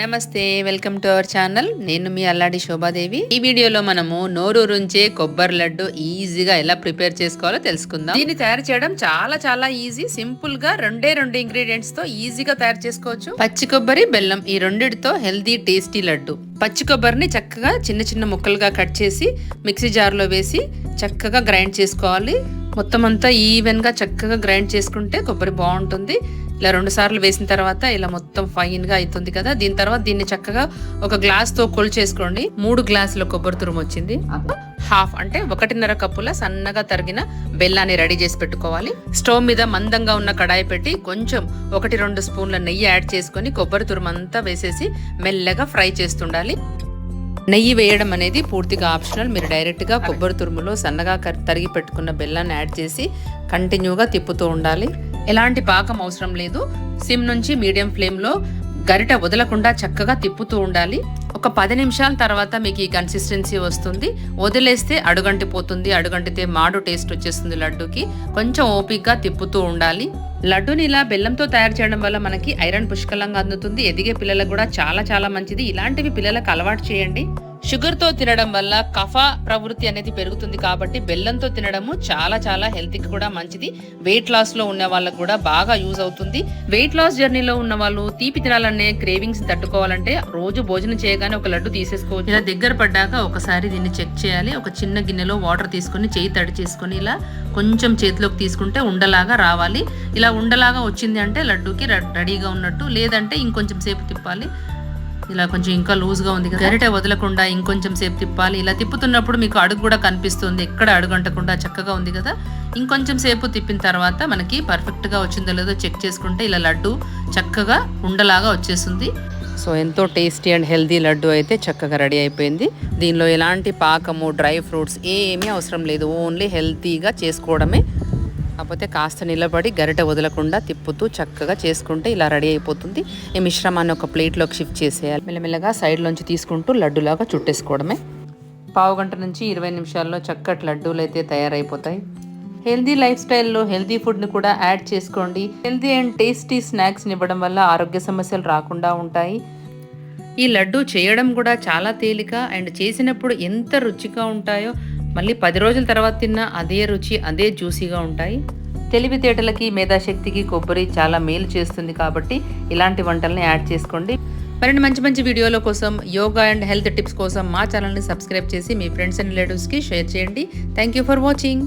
నమస్తే welcome to our channel. నేను మీ అల్లాడి శోభాదేవి. ఈ వీడియోలో మనము నోరూరుంచే కొబ్బరి లడ్డు ఈజీగా ఎలా ప్రిపేర్ చేసుకోవాలో తెలుసుకుందాం. దీన్ని తయారు చేయడం చాలా చాలా ఈజీ. సింపుల్గా రెండే రెండు ఇంగ్రీడియంట్స్తో ఈజీగా తయారు చేసుకోవచ్చు. పచ్చి కొబ్బరి బెల్లం ఈ రెండిటితో హెల్దీ టేస్టీ లడ్డు. పచ్చి కొబ్బరిని చక్కగా చిన్న చిన్న ముక్కలుగా కట్ చేసి మిక్సీ జార్లో వేసి చక్కగా గ్రైండ్ చేసుకోవాలి. మొత్తం అంతా ఈవెన్గా చక్కగా గ్రైండ్ చేసుకుంటే కొబ్బరి బాగుంటుంది. ఇలా రెండు సార్లు వేసిన తర్వాత ఇలా మొత్తం ఫైన్గా అవుతుంది కదా. దీని తర్వాత దీన్ని చక్కగా ఒక గ్లాస్తో కొలు చేసుకోండి. మూడు గ్లాసుల కొబ్బరి తురుము వచ్చింది. హాఫ్ అంటే ఒకటిన్నర కప్పుల సన్నగా తరిగిన బెల్లాన్ని రెడీ చేసి పెట్టుకోవాలి. స్టవ్ మీద మందంగా ఉన్న కడాయి పెట్టి కొంచెం ఒకటి రెండు స్పూన్ల నెయ్యి యాడ్ చేసుకొని కొబ్బరి తురుము అంతా వేసేసి మెల్లగా ఫ్రై చేస్తుండాలి. నెయ్యి వేయడం అనేది పూర్తిగా ఆప్షనల్. మీరు డైరెక్ట్గా కొబ్బరి తురుములో సన్నగా తరిగి పెట్టుకున్న బెల్లాన్ని యాడ్ చేసి కంటిన్యూగా తిప్పుతూ ఉండాలి. ఎలాంటి పాకం అవసరం లేదు. సిమ్ నుంచి మీడియం ఫ్లేమ్లో గరిట వదలకుండా చక్కగా తిప్పుతూ ఉండాలి. ఒక పది నిమిషాల తర్వాత మీకు ఈ కన్సిస్టెన్సీ వస్తుంది. వదిలేస్తే అడుగంటిపోతుంది అడుగంటితే మాడు టేస్ట్ వచ్చేస్తుంది లడ్డూకి. కొంచెం ఓపిక్గా తిప్పుతూ ఉండాలి. లడ్డూని ఇలా బెల్లంతో తయారు చేయడం వల్ల మనకి ఐరన్ పుష్కలంగా అందుతుంది. ఎదిగే పిల్లలకు కూడా చాలా చాలా మంచిది. ఇలాంటివి పిల్లలకు అలవాటు చేయండి. షుగర్తో తినడం వల్ల కఫ ప్రవృత్తి అనేది పెరుగుతుంది కాబట్టి బెల్లంతో తినడము చాలా చాలా హెల్త్కి కూడా మంచిది. వెయిట్ లాస్లో ఉన్న వాళ్ళకు కూడా బాగా యూజ్ అవుతుంది. వెయిట్ లాస్ జర్నీలో ఉన్న వాళ్ళు తీపి తినాలనే క్రేవింగ్స్ తట్టుకోవాలంటే రోజు భోజనం చేయగానే ఒక లడ్డు తీసేసుకోవచ్చు. ఇలా దగ్గర పడ్డాక ఒకసారి దీన్ని చెక్ చేయాలి. ఒక చిన్న గిన్నెలో వాటర్ తీసుకొని చేయి తడి చేసుకొని ఇలా కొంచెం చేతిలోకి తీసుకుంటే ఉండలాగా రావాలి. ఇలా ఉండలాగా వచ్చింది అంటే లడ్డూకి రె- రెడీగా ఉన్నట్టు. లేదంటే ఇంకొంచెం సేపు తిప్పాలి. ఇలా కొంచెం ఇంకా లూజ్గా ఉంది కదా. గరిటె వదలకుండా ఇంకొంచెం సేపు తిప్పాలి. ఇలా తిప్పుతున్నప్పుడు మీకు అడుగు కూడా కనిపిస్తుంది. ఎక్కడ అడుగంటకుండా చక్కగా ఉంది కదా. ఇంకొంచెం సేపు తిప్పిన తర్వాత మనకి పర్ఫెక్ట్గా వచ్చిందో లేదో చెక్ చేసుకుంటే ఇలా లడ్డు చక్కగా ఉండలాగా వచ్చేస్తుంది. సో ఎంతో టేస్టీ అండ్ హెల్దీ లడ్డు అయితే చక్కగా రెడీ అయిపోయింది. దీనిలో ఎలాంటి పాకము డ్రై ఫ్రూట్స్ ఏమీ అవసరం లేదు. ఓన్లీ హెల్తీగా చేసుకోవడమే కాకపోతే కాస్త నిలబడి గరిట వదలకుండా తిప్పుతూ చక్కగా చేసుకుంటే ఇలా రెడీ అయిపోతుంది. ఈ మిశ్రమాన్ని ఒక ప్లేట్లోకి షిఫ్ట్ చేసేయాలి. మెల్లమెల్లగా సైడ్లోంచి తీసుకుంటూ లడ్డులాగా చుట్టేసుకోవడమే. పావు గంట నుంచి ఇరవై నిమిషాల్లో చక్కటి లడ్డూలు అయితే తయారైపోతాయి. హెల్దీ లైఫ్ స్టైల్లో హెల్దీ ఫుడ్ని కూడా యాడ్ చేసుకోండి. హెల్దీ అండ్ టేస్టీ స్నాక్స్ని ఇవ్వడం వల్ల ఆరోగ్య సమస్యలు రాకుండా ఉంటాయి. ఈ లడ్డు చేయడం కూడా చాలా తేలిక అండ్ చేసినప్పుడు ఎంత రుచిగా ఉంటాయో మళ్ళీ పది రోజుల తర్వాత తిన్నా అదే రుచి అదే జ్యూసీగా ఉంటాయి. తెలివితేటలకి మేధాశక్తికి కొబ్బరి చాలా మేలు చేస్తుంది కాబట్టి ఇలాంటి వంటల్ని యాడ్ చేసుకోండి. మరిన్ని మంచి మంచి వీడియోల కోసం యోగా అండ్ హెల్త్ టిప్స్ కోసం మా ఛానల్ని సబ్స్క్రైబ్ చేసి మీ ఫ్రెండ్స్ అండ్ రిలేటివ్స్కి షేర్ చేయండి. Thank you for watching.